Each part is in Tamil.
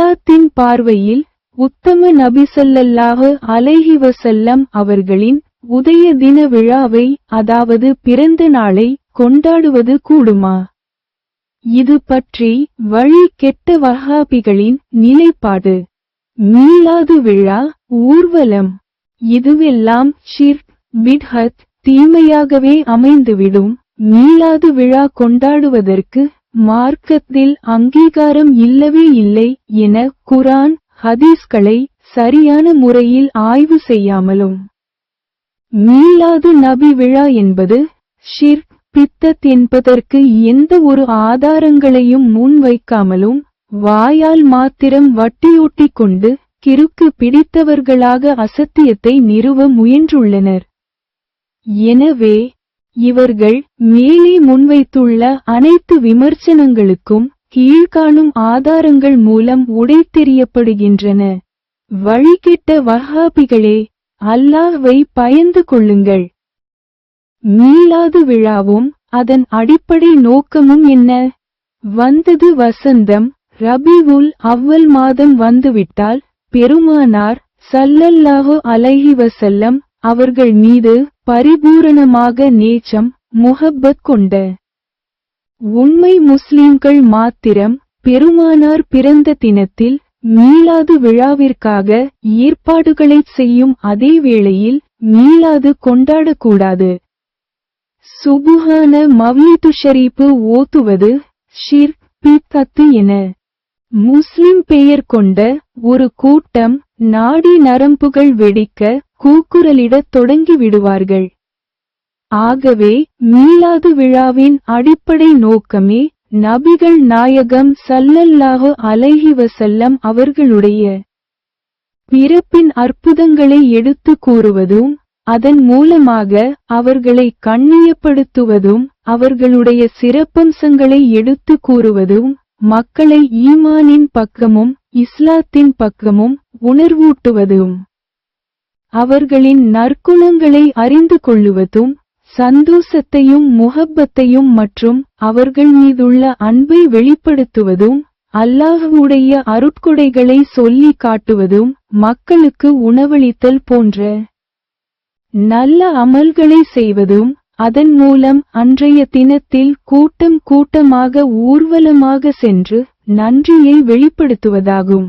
அல்லாத்தின் பார்வையில் உத்தம நபிசல்லல்லாஹு அலைஹி வசல்லம் அவர்களின் உதய தின விழாவை அதாவது பிறந்த நாளை கொண்டாடுவது கூடுமா? இது பற்றி வழி கெட்ட வஹாபிகளின் நிலைப்பாடு. மீளாது விழா ஊர்வலம். இதுவெல்லாம் ஷிர்க் பிட்ஹத் தீமையாகவே அமைந்துவிடும். மீளாது விழா கொண்டாடுவதற்கு மார்க்கத்தில் அங்கீகாரம் இல்லவே இல்லை என குரான் ஹதீஸ்களை சரியான முறையில் ஆய்வு செய்யாமலும். மீளாது நபி விழா என்பது ஷிர் பித்தத் என்பதற்கு எந்த ஒரு ஆதாரங்களையும் முன்வைக்காமலும் வாயால் மாத்திரம் வட்டியூட்டிக் கொண்டு கிறுக்கு பிடித்தவர்களாக அசத்தியத்தை நிறுவ முயன்றுள்ளனர். எனவே இவர்கள் மேலே முன்வைத்துள்ள அனைத்து விமர்சனங்களுக்கும் கீழ்காணும் ஆதாரங்கள் மூலம் உடைத்தெறியப்படுகின்றன. வழிகெட்ட வஹாபிகளே அல்லாஹ்வை பயந்து கொள்ளுங்கள். மீளாது விழாவும் அதன் அடிப்படை நோக்கமும் என்ன? வந்தது வசந்தம் ரபிவுல் அவ்வல் மாதம் வந்துவிட்டால் பெருமானார் சல்லல்லாஹு அலைஹி வசல்லம் அவர்கள் மீது பரிபூரணமாக நேச்சம் முஹப்பத் கொண்ட உண்மை முஸ்லிம்கள் மாத்திரம் பெருமானார் பிறந்த தினத்தில் மீளாது விழாவிற்காக ஏற்பாடுகளைச் செய்யும் அதே வேளையில் மீளாது கொண்டாடக்கூடாது. சுபுஹான மவ்லிது ஷரீப்பு ஓத்துவது ஷிர் பித்தத்து என. முஸ்லிம் பெயர் கொண்ட ஒரு கூட்டம் நாடி நரம்புகள் வெடிக்க கூக்குரலிடத் தொடங்கி விடுவார்கள். ஆகவே மீளாது விழாவின் அடிப்படை நோக்கமே நபிகள் நாயகம் சல்லல்லாஹு அலைஹி வசல்லம் அவர்களுடைய பிறப்பின் அற்புதங்களை எடுத்து கூறுவதும் அதன் மூலமாக அவர்களை கண்ணியப்படுத்துவதும் அவர்களுடைய சிறப்பம்சங்களை எடுத்து கூறுவதும் மக்களை ஈமானின் பக்கமும் இஸ்லாத்தின் பக்கமும் உணர்வூட்டுவதும். அவர்களின் நற்குணங்களை அறிந்து கொள்ளுவதும் சந்தோஷத்தையும் முகப்பத்தையும் மற்றும் அவர்கள் மீதுள்ள அன்பை வெளிப்படுத்துவதும் அல்லாஹுடைய அருட்கொடைகளை சொல்லி காட்டுவதும் மக்களுக்கு உணவளித்தல் போன்ற நல்ல அமல்களை செய்வதும் அதன் மூலம் அன்றைய தினத்தில் கூட்டம் கூட்டமாக ஊர்வலமாக சென்று நன்றியை வெளிப்படுத்துவதாகும்.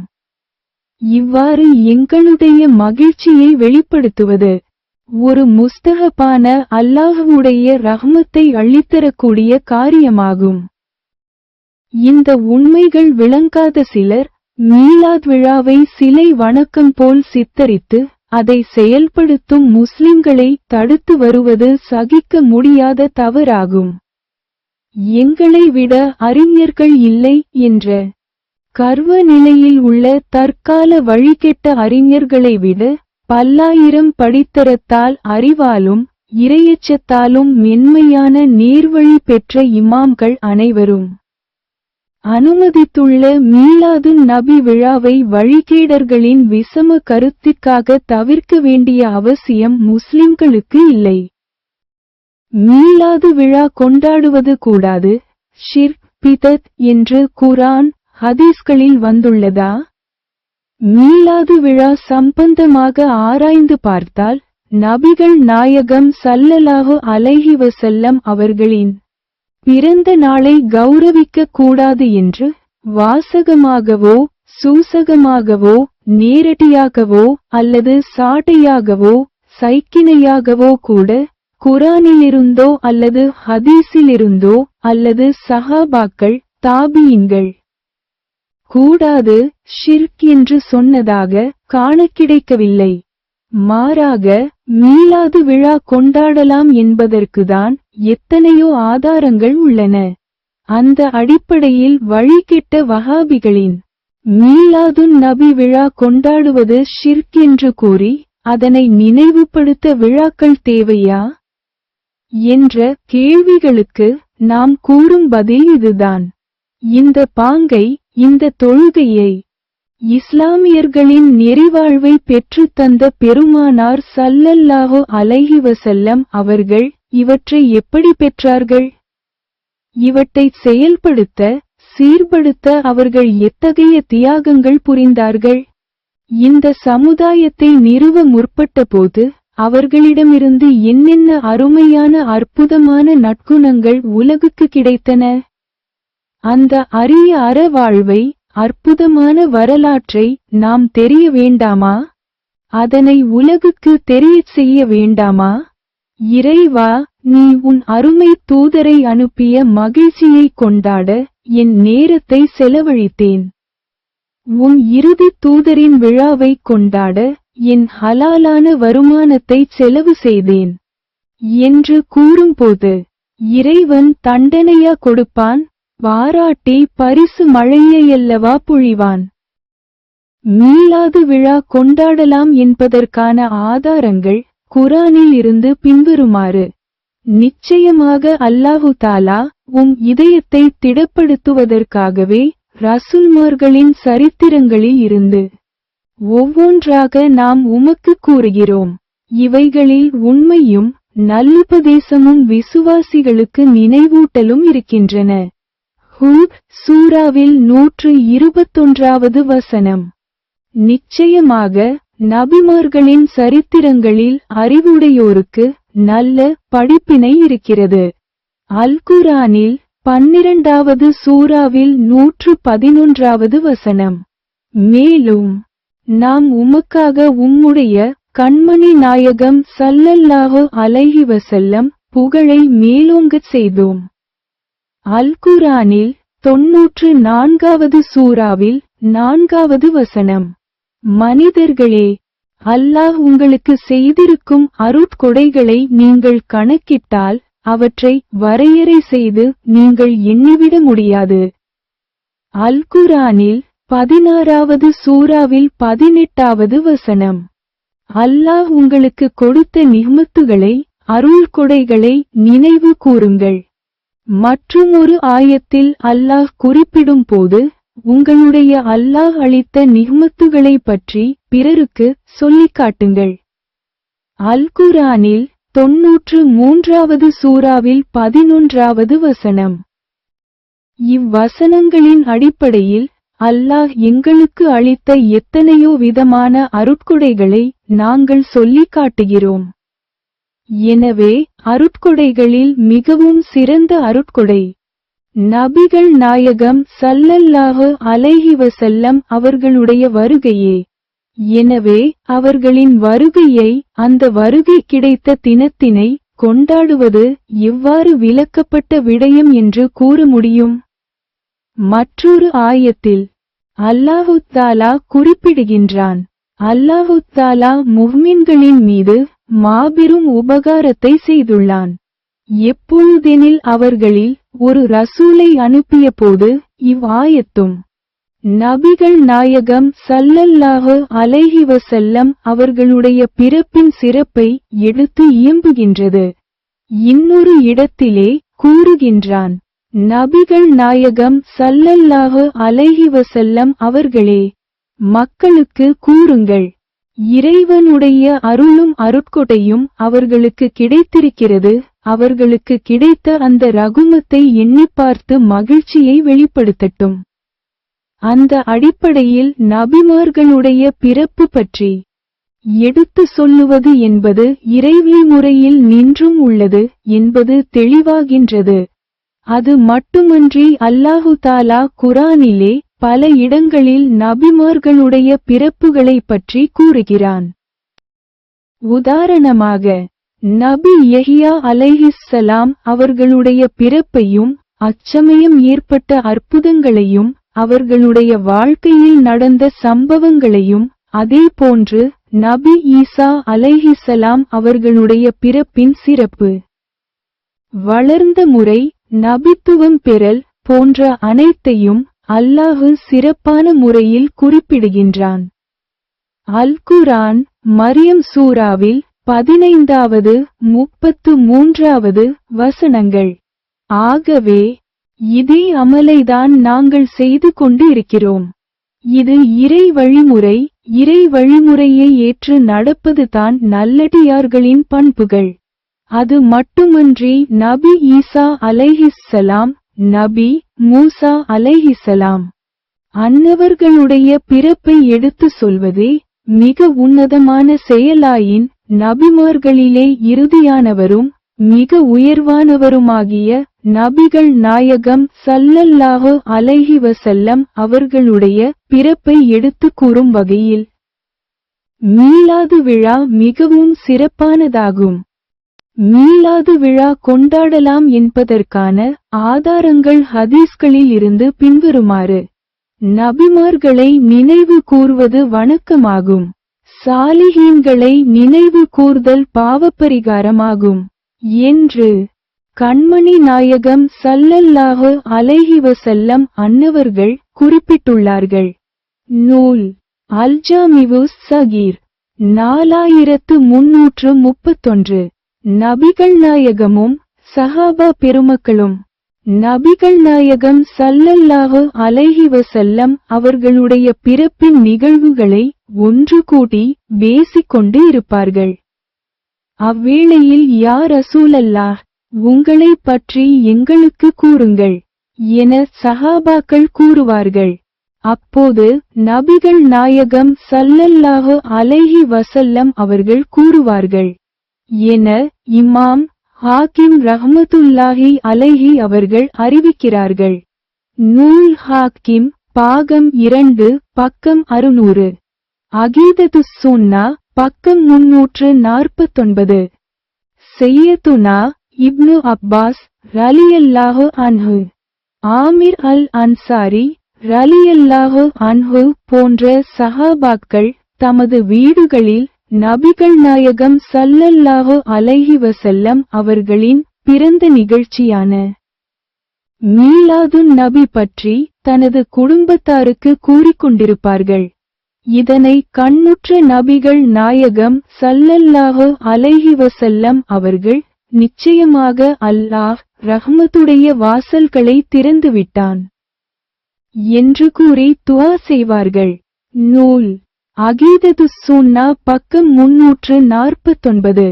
இவ்வாறு எங்களுடைய மகிழ்ச்சியை வெளிப்படுத்துவது ஒரு முஸ்தகப்பான அல்லாஹுடைய ரஹ்மத்தை அள்ளித்தரக்கூடிய காரியமாகும். இந்த உண்மைகள் விளங்காத சிலர் மீலாத் விழாவை சிலை வணக்கம் போல் சித்தரித்து அதை செயல்படுத்தும் முஸ்லிம்களை தடுத்து வருவது சகிக்க முடியாத தவறாகும். எங்களை விட அறிஞர்கள் இல்லை என்ற கர்வ நிலையில் உள்ள தற்கால வழிகெட்ட அறிஞர்களை விட பல்லாயிரம் படித்தரத்தால் அறிவாலும் இரையச்சத்தாலும் மென்மையான நீர்வழி பெற்ற இமாம்கள் அனைவரும். அனுமதித்துள்ள மீளாது நபி விழாவை வழிகேடர்களின் விசம கருத்திற்காக தவிர்க்க வேண்டிய அவசியம் முஸ்லிம்களுக்கு இல்லை. மீளாது விழா கொண்டாடுவது கூடாது. ஷிர் பிதத் என்று குரான் ஹதீஸ்களில் வந்துள்ளதா? மீளாது விழா சம்பந்தமாக ஆராய்ந்து பார்த்தால் நபிகள் நாயகம் சல்லலாஹு அலைஹிவசல்லம் அவர்களின் பிறந்த நாளை கௌரவிக்க கூடாது என்று வாசகமாகவோ சூசகமாகவோ நேரடியாகவோ அல்லது சாட்டையாகவோ சைக்கிணையாகவோ கூட குரானிலிருந்தோ அல்லது ஹதீஸிலிருந்தோ அல்லது சஹாபாக்கள் தாபியின்கள் கூடாது ஷிர்க் என்று சொன்னதாக காண கிடைக்கவில்லை மாறாக மீளாது விழா கொண்டாடலாம் என்பதற்குதான் எத்தனையோ ஆதாரங்கள் உள்ளன. அந்த அடிப்படையில் வழிகெட்ட வகாபிகளின் மீலாதுன் நபி விழா கொண்டாடுவது ஷிர்க் என்று கூறி அதனை நினைவுபடுத்த விழாக்கள் தேவையா? என்ற கேள்விகளுக்கு நாம் கூறும் பதில் இதுதான். இந்த பாங்கை இந்த தொழுகையை இஸ்லாமியர்களின் நெறிவாழ்வை பெற்றுத்தந்த பெருமானார் சல்லல்லாஹு அலைஹி வசல்லம் அவர்கள் இவற்றை எப்படி பெற்றார்கள்? இவற்றை செயல்படுத்த சீர்படுத்த அவர்கள் எத்தகைய தியாகங்கள் புரிந்தார்கள்? இந்த சமுதாயத்தை நிறுவ முற்பட்டபோது அவர்களிடமிருந்து என்னென்ன அருமையான அற்புதமான நற்குணங்கள் உலகுக்கு கிடைத்தன? அந்த அரிய அறவாழ்வை அற்புதமான வரலாற்றை நாம் தெரிய வேண்டாமா? அதனை உலகுக்கு தெரியச் செய்ய வேண்டாமா? இறைவா நீ உன் அருமை தூதரை அனுப்பிய மகிழ்ச்சியை கொண்டாட என் நேரத்தை செலவழித்தேன். உன் இறுதி தூதரின் விழாவை கொண்டாட என் ஹலாலான வருமானத்தை செலவு செய்தேன். என்று கூறும்போது இறைவன் தண்டனையா கொடுப்பான் பாராட்டி பரிசு மழையையல்லவா பொழிவான். மீளாது விழா கொண்டாடலாம் என்பதற்கான ஆதாரங்கள் குரானில் இருந்து பின்வருமாறு நிச்சயமாக அல்லாஹு தாலா உம் இதயத்தை திடப்படுத்துவதற்காகவே ரசுல்மார்களின் சரித்திரங்களில் இருந்து ஒவ்வொன்றாக நாம் உமக்கு கூறுகிறோம். இவைகளில் உண்மையும் நல்லுபதேசமும் விசுவாசிகளுக்கு நினைவூட்டலும் இருக்கின்றன. ஹூத் சூராவில் நூற்று இருபத்தொன்றாவது வசனம். நிச்சயமாக நபிமார்களின் சரித்திரங்களில் அறிவுடையோருக்கு நல்ல படிப்பினை இருக்கிறது. அல்குரானில் பன்னிரண்டாவது சூறாவில் நூற்று பதினொன்றாவது வசனம். மேலும் நாம் உமக்காக உம்முடைய கண்மணி நாயகம் சல்லல்லாஹு அலைஹி வசல்லம் புகழை மேலோங்கச் செய்தோம். அல்குரானில் தொன்னூற்று நான்காவது சூறாவில் நான்காவது வசனம். மனிதர்களே அல்லாஹ் உங்களுக்கு செய்திருக்கும் அருட்கொடைகளை நீங்கள் கணக்கிட்டால் அவற்றை வரையறை செய்து நீங்கள் எண்ணிவிட முடியாது. அல்குரானில் பதினாறாவது சூறாவில் பதினெட்டாவது வசனம். அல்லாஹ் உங்களுக்கு கொடுத்த நிஹ்மத்துகளை அருள் கொடைகளை நினைவு கூறுங்கள். மற்றுமொரு ஆயத்தில் அல்லாஹ் குறிப்பிடும் போது உங்களுடைய அல்லாஹ் அளித்த நிஹ்மத்துகளை பற்றி பிறருக்கு சொல்லிக் காட்டுங்கள். அல் குரானில் தொன்னூற்று மூன்றாவது சூறாவில் பதினொன்றாவது வசனம். இவ்வசனங்களின் அடிப்படையில் அல்லாஹ் எங்களுக்கு அளித்த எத்தனையோ விதமான அருட்கொடைகளை நாங்கள் சொல்லிக் காட்டுகிறோம். எனவே அருட்கொடைகளில் மிகவும் சிறந்த அருட்கொடை நபிகள் நாயகம் சல்லல்லாஹு அலைஹி வசல்லம் அவர்களுடைய வருகையே. எனவே அவர்களின் வருகையை அந்த வருகை கிடைத்த தினத்தினை கொண்டாடுவது எவ்வாறு விளக்கப்பட்ட விடயம் என்று கூற முடியும். மற்றொரு ஆயத்தில் அல்லாஹுத்தாலா குறிப்பிடுகின்றான். அல்லாஹுத்தாலா முஹ்மின்களின் மீது மாபெரும் உபகாரத்தை செய்துள்ளான். எப்பொழுதெனில் அவர்களில் ஒரு ரசூலை அனுப்பிய போது இவ்வாயத்தும் நபிகள் நாயகம் சல்லல்லாஹு அலைஹிவ செல்லம் அவர்களுடைய பிறப்பின் சிறப்பை எடுத்து இயம்புகின்றது. இன்னொரு இடத்திலே கூறுகின்றான் நபிகள் நாயகம் சல்லல்லாஹு அலைஹிவ செல்லம் அவர்களே மக்களுக்கு கூறுங்கள். இறைவனுடைய அருளும் அருட்கொடையும் அவர்களுக்கு கிடைத்திருக்கிறது. அவர்களுக்கு கிடைத்த அந்த ரகுமத்தை எண்ணி பார்த்து மகிழ்ச்சியை வெளிப்படுத்தட்டும். அந்த அடிப்படையில் நபிமார்களுடைய பிறப்பு பற்றி எடுத்து சொல்லுவது என்பது இறைவி முறையில் நின்றும் உள்ளது என்பது தெளிவாகின்றது. அது மட்டுமன்றி அல்லாஹு தாலா குரானிலே பல இடங்களில் நபிமார்களுடைய பிறப்புகளை பற்றி கூறுகிறான். உதாரணமாக நபி யஹியா அலைஹிஸ்ஸலாம் அவர்களுடைய பிறப்பையும் அச்சமயம் ஏற்பட்ட அற்புதங்களையும் அவர்களுடைய வாழ்க்கையில் நடந்த சம்பவங்களையும் அதேபோன்று நபி ஈசா அலைஹிசலாம் அவர்களுடைய பிறப்பின் சிறப்பு. வளர்ந்த முறை நபித்துவம் பெறல் போன்ற அனைத்தையும் அல்லாஹு சிறப்பான முறையில் குறிப்பிடுகின்றான். அல் குரான் மரியம் சூராவில் பதினைந்தாவது முப்பத்து மூன்றாவது வசனங்கள். ஆகவே இதே அமலைதான் நாங்கள் செய்து கொண்டு இருக்கிறோம் இது இறை வழிமுறை இறை வழிமுறையை ஏற்று நடப்பதுதான் நல்லடியார்களின் பண்புகள். அது மட்டுமன்றி நபி ஈசா அலைஹிஸ்ஸலாம் நபி மூசா அலைஹிசலாம் அன்னவர்களுடைய பிறப்பை எடுத்து சொல்வதே மிக உன்னதமான செயலாயின் நபிமார்களிலே இறுதியானவரும் மிக உயர்வானவருமாகிய நபிகள் நாயகம் சல்லல்லாஹு அலைஹி வசல்லம் அவர்களுடைய பிறப்பை எடுத்து கூறும் வகையில். மீளாது விழா மிகவும் சிறப்பானதாகும். மீளாது விழா கொண்டாடலாம் என்பதற்கான ஆதாரங்கள் ஹதீஸ்களில் இருந்து பின்வருமாறு. நபிமார்களை நினைவு கூர்வது வணக்கமாகும். சாலிஹீன்களை நினைவு கூர்தல் பாவப்பரிகாரமாகும். என்று கண்மணி நாயகம் சல்லல்லாஹு அலைஹிவசல்லம் அன்னவர்கள் குறிப்பிட்டுள்ளார்கள். நூல் அல்ஜாமிவு சகீர் நாலாயிரத்து முன்னூற்று முப்பத்தொன்று. நபிகள் நாயகமும் சஹாபா பெருமக்களும். நபிகள் நாயகம் சல்லல்லாஹு அலைஹி வசல்லம் அவர்களுடைய பிறப்பின் நிகழ்வுகளை ஒன்று கூட்டி பேசிக்கொண்டு இருப்பார்கள். அவ்வேளையில் யார் அசூலல்லாஹ் உங்களை பற்றி எங்களுக்கு கூறுங்கள் என சஹாபாக்கள் கூறுவார்கள். அப்போது நபிகள் நாயகம் சல்லல்லாஹு அலைஹி வசல்லம் அவர்கள் கூறுவார்கள். என இமாம் ஹாக்கிம் ரஹமத்துல்லாஹி அலைஹி அவர்கள் அறிவிக்கிறார்கள். நூல் ஹாக்கிம் பாகம் இரண்டு பக்கம் அறுநூறு. அகீதது சுன்னா பக்கம் முன்னூற்று நாற்பத்தொன்பது. செய்யதுனா இப்னு அப்பாஸ் ரலியல்லாஹு அன்ஹு. ஆமிர் அல் அன்சாரி ரலியல்லாஹு அன்ஹு போன்ற சஹாபாக்கள் தமது வீடுகளில் நபிகள் நாயகம் சல்லல்லாஹு அலைஹி வசல்லம் அவர்களின் பிறந்த நிகழ்ச்சியான மீலாதுன் நபி பற்றி தனது குடும்பத்தாருக்கு கூறிக்கொண்டிருப்பார்கள் இதனை கண்ணுற்ற நபிகள் நாயகம் சல்லல்லாஹு அலைஹி வசல்லம் அவர்கள் நிச்சயமாக அல்லாஹ் ரஹ்மத்துடைய வாசல்களை திறந்துவிட்டான். என்று கூறி துவா செய்வார்கள். நூல் அகீதது சுன்னா பக்கம் முன்னூற்று நாற்பத்தொன்பது.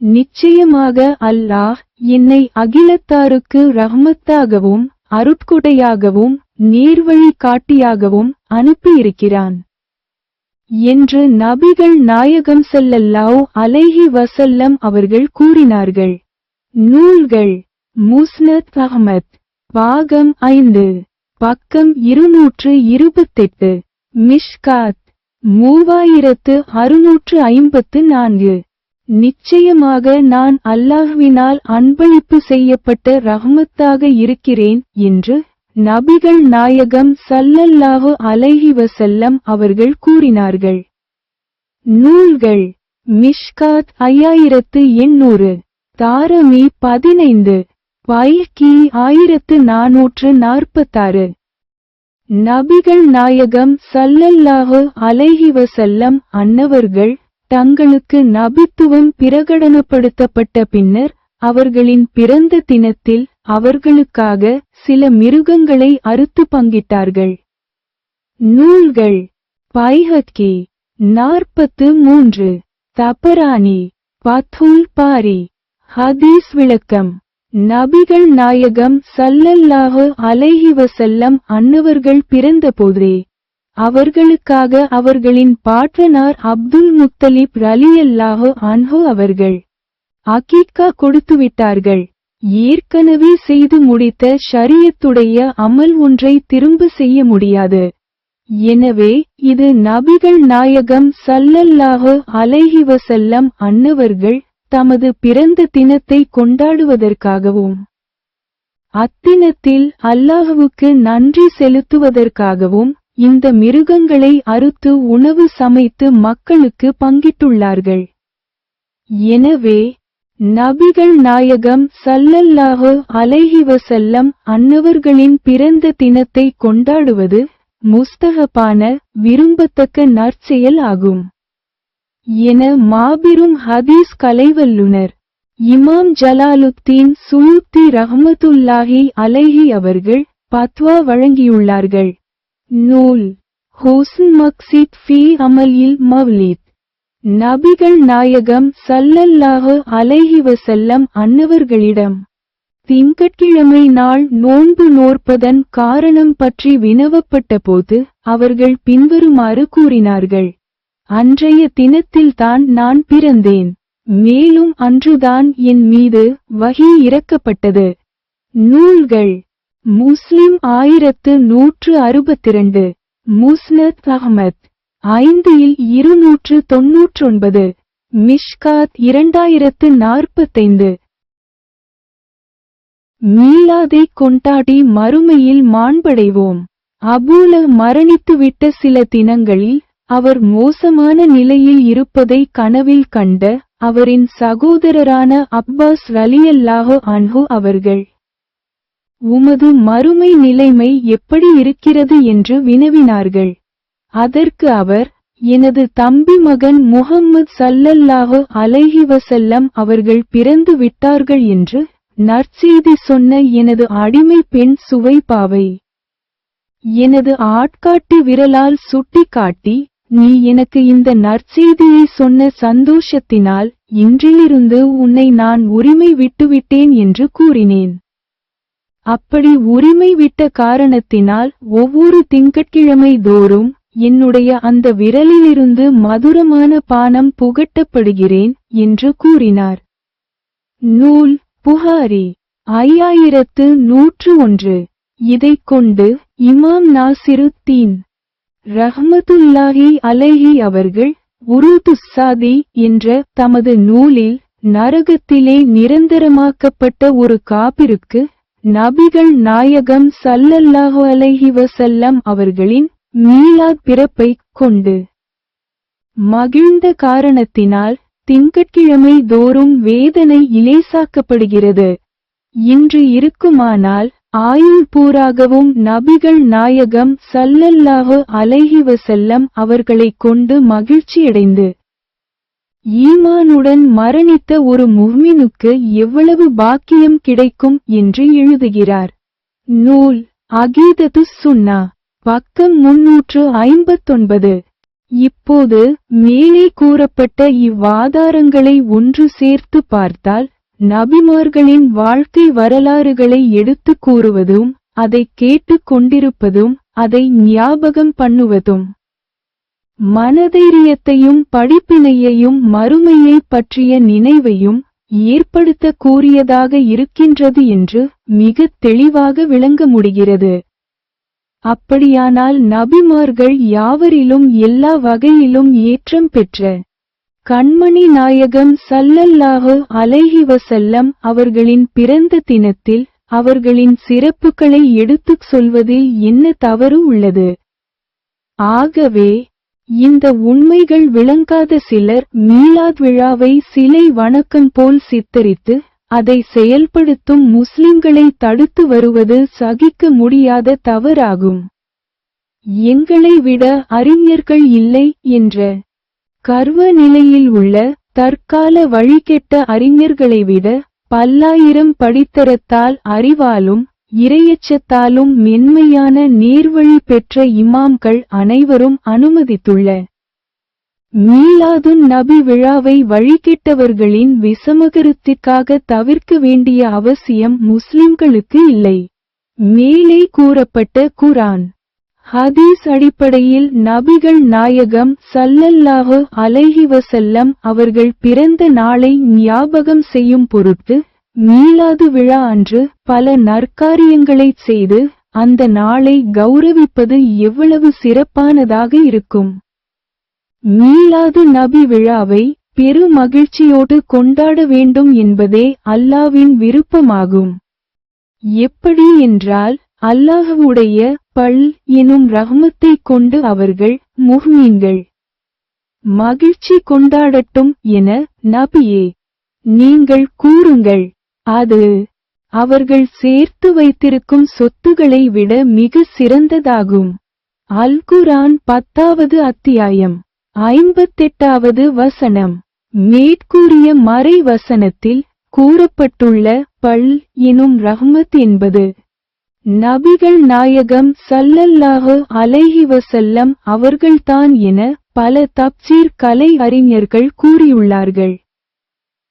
நிச்சயமாக அல்லாஹ் என்னை அகிலத்தாருக்கு ரஹ்மத்தாகவும் அருட்கொடையாகவும் நேர்வழி காட்டியாகவும் அனுப்பியிருக்கிறான். என்று நபிகள் நாயகம் செல்லல்லாவ் அலைஹி வசல்லம் அவர்கள் கூறினார்கள். நூல்கள். முஸ்னத் அகமத் பாகம் ஐந்து. பக்கம் இருநூற்று இருபத்தெட்டு. மிஷ்காத். மூவாயிரத்து அறுநூற்று ஐம்பத்து நான்கு. நிச்சயமாக நான் அல்லாஹ்வினால் அன்பளிப்பு செய்யப்பட்ட ரஹ்மத்தாக இருக்கிறேன் என்று நபிகள் நாயகம் சல்லல்லாஹு அலைஹி வசல்லம் அவர்கள் கூறினார்கள். நூல்கள் மிஷ்காத் ஐயாயிரத்து எண்ணூறு தாரமி பதினைந்து வைக்கி ஆயிரத்து நாநூற்று நாற்பத்தாறு. நபிகள் நாயகம் சல்லல்லாஹு அலைஹிவ வசல்லம் அன்னவர்கள் தங்களுக்கு நபித்துவம் பிரகடனப்படுத்தப்பட்ட பின்னர் அவர்களின் பிறந்த தினத்தில் அவர்களுக்காக சில மிருகங்களை அறுத்து பங்கிட்டார்கள். நூல்கள். பைஹக்கி. நாற்பத்து மூன்று. தபராணி பத்துல் பாரி. ஹதீஸ் விளக்கம். நபிகள் நாயகம் சல்லல்லாஹு அலைஹிவசல்லம் அன்னவர்கள் பிறந்தபோதே அவர்களுக்காக அவர்களின் பாட்டனார் அப்துல் முத்தலிப் ரலியல்லாஹு அன்ஹு அவர்கள் அகீக்கா கொடுத்துவிட்டார்கள் ஏற்கனவே செய்து முடித்த ஷரியத்துடைய அமல் ஒன்றை திரும்ப செய்ய முடியாது. எனவே இது நபிகள் நாயகம் சல்லல்லாஹு அலைஹிவசல்லம் அன்னவர்கள் தமது பிறந்த தினத்தை கொண்டாடுவதற்காகவும் அத்தினத்தில் அல்லாஹுவுக்கு நன்றி செலுத்துவதற்காகவும் இந்த மிருகங்களை அறுத்து உணவு சமைத்து மக்களுக்கு பங்கிட்டுள்ளார்கள். எனவே நபிகள் நாயகம் சல்லல்லாஹு அலைஹிவசல்லம் அன்னவர்களின் பிறந்த தினத்தை கொண்டாடுவது முஸ்தகப்பான விரும்பத்தக்க நற்செயல் ஆகும். என மாபெரும் ஹதீஸ் கலைவல்லுனர் இமாம் ஜலாலுத்தீன் சுயூத்தி ரஹமத்துல்லாஹி அலைஹி அவர்கள் பத்வா வழங்கியுள்ளார்கள். நூல் ஹோசன் மக்சித் ஃபி அமலில் மவ்லித். நபிகள் நாயகம் சல்லல்லாஹு அலைஹி வசல்லம் அன்னவர்களிடம் திங்கட்கிழமை நாள் நோன்பு நோற்பதன் காரணம் பற்றி வினவப்பட்டபோது அவர்கள் பின்வருமாறு கூறினார்கள். அன்றைய தினத்தில்தான் நான் பிறந்தேன். மேலும் அன்றுதான் என் மீது வகி இறக்கப்பட்டது. நூல்கள். முஸ்லிம் ஆயிரத்து நூற்று அறுபத்திரண்டு. முஸ்னத் அகமத். ஐந்து இல் இருநூற்று தொன்னூற்றொன்பது. மிஷ்காத் இரண்டாயிரத்து நாற்பத்தைந்து. மீளாதை கொண்டாடி மறுமையில் மாண்படைவோம். அபூல மரணித்துவிட்ட சில தினங்களில் அவர் மோசமான நிலையில் இருப்பதை கனவில் கண்ட அவரின் சகோதரரான அப்பாஸ் ரலியல்லாஹு அன்ஹு அவர்கள். உமது மறுமை நிலைமை எப்படி இருக்கிறது என்று வினவினார்கள். அதற்கு அவர் எனது தம்பி மகன் முகம்மது சல்லல்லாஹு அலைஹி வசல்லம் அவர்கள் பிறந்து விட்டார்கள் என்று நற்செய்தி சொன்ன எனது அடிமை பெண் சுவைபாவை. எனது ஆட்காட்டி விரலால் சுட்டிக்காட்டி நீ எனக்கு இந்த நற்செய்தியை சொன்ன சந்தோஷத்தினால் இன்றிலிருந்து உன்னை நான் உரிமை விட்டுவிட்டேன் என்று கூறினேன். அப்படி உரிமை விட்ட காரணத்தினால் ஒவ்வொரு திங்கட்கிழமை தோறும் என்னுடைய அந்த விரலிலிருந்து மதுரமான பானம் புகட்டப்படுகிறேன் என்று கூறினார். நூல் புகாரி ஐயாயிரத்து நூற்று ஒன்று. இதைக் கொண்டு இமாம் நாசிருத்தீன் ரஹ்மத்துல்லாஹி அலைஹி அவர்கள் உருதுஸ்ஸாதி என்ற தமது நூலில் நரகத்திலே நிரந்தரமாக்கப்பட்ட ஒரு காபிருக்கு நபிகள் நாயகம் சல்லல்லாஹு அலைஹி வசல்லம் அவர்களின் மீளாத் பிறப்பைக் கொண்டு. மகிழ்ந்த காரணத்தினால் திங்கட்கிழமை தோறும் வேதனை இலேசாக்கப்படுகிறது. இன்று இருக்குமானால் ஆயுள் பூராகவும் நபிகள் நாயகம் சல்லல்லாஹு அலைஹி செல்லம் அவர்களைக் கொண்டு மகிழ்ச்சியடைந்து ஈமானுடன் மரணித்த ஒரு முஹ்மினுக்கு எவ்வளவு பாக்கியம் கிடைக்கும் என்று எழுதுகிறார். நூல் அகீதத்து சுன்னா பக்கம் முன்னூற்று ஐம்பத்தொன்பது. இப்போது மேலே கூறப்பட்ட இவ்வாதாரங்களை ஒன்று சேர்த்து பார்த்தால் நபிமார்களின் வாழ்க்கை வரலாறுகளை எடுத்துக் கூறுவதும் அதை கேட்டுக் கொண்டிருப்பதும் அதை ஞாபகம் பண்ணுவதும். மனதைரியத்தையும் படிப்பினையையும் மறுமையை பற்றிய நினைவையும் ஏற்படுத்த கூறியதாக இருக்கின்றது என்று மிகத் தெளிவாக விளங்க முடிகிறது. அப்படியானால் நபிமார்கள் யாவரிலும் எல்லா வகையிலும் ஏற்றம் பெற்ற கண்மணி நாயகம் சல்லல்லாஹு அலைஹி வசல்லம் அவர்களின் பிறந்த தினத்தில் அவர்களின் சிறப்புகளை எடுத்துச் சொல்வதில் என்ன தவறு உள்ளது? ஆகவே இந்த உண்மைகள் விளங்காத சிலர் மீலாத் விழாவை சிலை வணக்கம் போல் சித்தரித்து அதை செயல்படுத்தும் முஸ்லிம்களை தடுத்து வருவது சகிக்க முடியாத தவறாகும். எங்களை விட அறிஞர்கள் இல்லை என்ற கர்வ நிலையில் உள்ள தற்கால வழிகெட்ட அறிஞர்களை விட பல்லாயிரம் படித்தரத்தால் அறிவாலும் இரையச்சத்தாலும் மென்மையான நேர்வழி பெற்ற இமாம்கள் அனைவரும் அனுமதித்துள்ள மீலாதுன் நபி விழாவை வழிகெட்டவர்களின் விசமகருத்திற்காக தவிர்க்க வேண்டிய அவசியம் முஸ்லிம்களுக்கு இல்லை. மேலே கூறப்பட்ட குரான் ஹதீஸ் அடிப்படையில் நபிகள் நாயகம் சல்லல்லாஹு அலைஹி வசல்லம் அவர்கள் பிறந்த நாளை ஞாபகம் செய்யும் பொருட்டு மீளாது விழா அன்று பல நற்காரியங்களைச் செய்து அந்த நாளை கௌரவிப்பது எவ்வளவு சிறப்பானதாக இருக்கும். மீளாது நபி விழாவை பெரு மகிழ்ச்சியோடு கொண்டாட வேண்டும் என்பதே அல்லாவின் விருப்பமாகும். எப்படி என்றால் அல்லாஹுடைய பல் எனும் ரஹ்மத்தைக் கொண்டு அவர்கள் முஹ்மீன்கள். மகிழ்ச்சி கொண்டாடட்டும் என நபியே நீங்கள் கூறுங்கள் அது அவர்கள் சேர்த்து வைத்திருக்கும் சொத்துகளை விட மிக சிறந்ததாகும். அல்குரான் பத்தாவது அத்தியாயம் ஐம்பத்தெட்டாவது வசனம். மேற்கூறிய மறை வசனத்தில் கூறப்பட்டுள்ள பல் எனும் ரஹ்மத் என்பது நபிகள் நாயகம் சல்லல்லாஹு அலைஹி வசல்லம் அவர்கள்தான் என பல தப்சீர் கலை அறிஞர்கள் கூறியுள்ளார்கள்.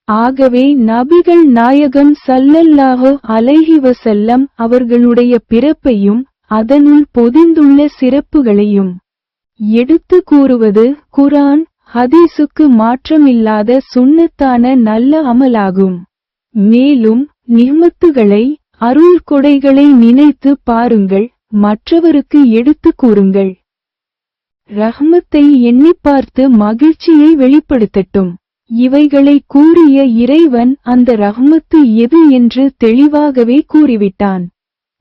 ஆகவே நபிகள் நாயகம் சல்லல்லாஹு அலைஹி வசல்லம் அவர்களுடைய பிறப்பையும் அதனுள் பொதிந்துள்ள சிறப்புகளையும் எடுத்து கூறுவது குரான் ஹதீஸுக்கு மாற்றமில்லாத சுண்ணத்தான நல்ல அமலாகும். மேலும் நிஹ்மத்துகளை அருள் கொடைகளை நினைத்து பாருங்கள் மற்றவருக்கு எடுத்து கூறுங்கள். ரஹ்மத்தை எண்ணி பார்த்து மகிழ்ச்சியை வெளிப்படுத்தட்டும். இவைகளை கூறிய இறைவன் அந்த ரஹ்மத்து எது என்று தெளிவாகவே கூறிவிட்டான்.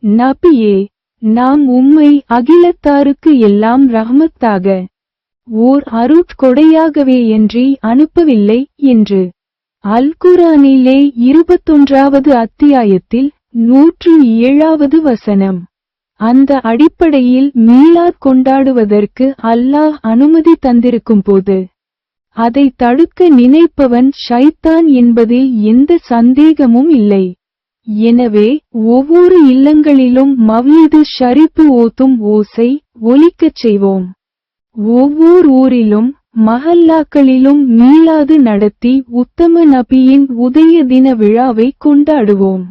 நபியே நாம் உம்மை அகிலத்தாருக்கு எல்லாம் ரஹ்மத்தாக ஓர் அருட்கொடையாகவே என்றி அனுப்பவில்லை என்று. அல்குரானிலே இருபத்தொன்றாவது அத்தியாயத்தில் நூற்று ஏழாவது வசனம். அந்த அடிப்படையில் மீளாத் கொண்டாடுவதற்கு அல்லாஹ் அனுமதி தந்திருக்கும் போது அதை தடுக்க நினைப்பவன் ஷைத்தான் என்பதில் எந்த சந்தேகமும் இல்லை. எனவே ஒவ்வொரு இல்லங்களிலும் மவ்லிது ஷரிப்பு ஓத்தும் ஓசை ஒலிக்கச் செய்வோம். ஒவ்வொரு ஊரிலும் மஹல்லாக்களிலும் மீளாது நடத்தி உத்தம நபியின் உதய தின விழாவை கொண்டாடுவோம்.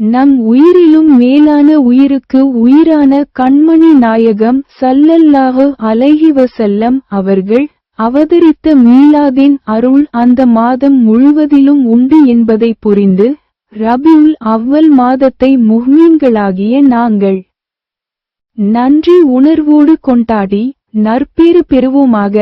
நம் உயிரிலும் மேலான உயிருக்கு உயிரான கண்மணி நாயகம் சல்லல்லாஹு அலைஹி வஸல்லம் அவர்கள் அவதரித்த மீலாதின் அருள் அந்த மாதம் முழுவதிலும் உண்டு என்பதை புரிந்து ரபியுல் அவ்வல் மாதத்தை முஹ்மீன்களாகிய நாங்கள் நன்றி உணர்வோடு கொண்டாடி நற்பேறு பெறுவோமாக.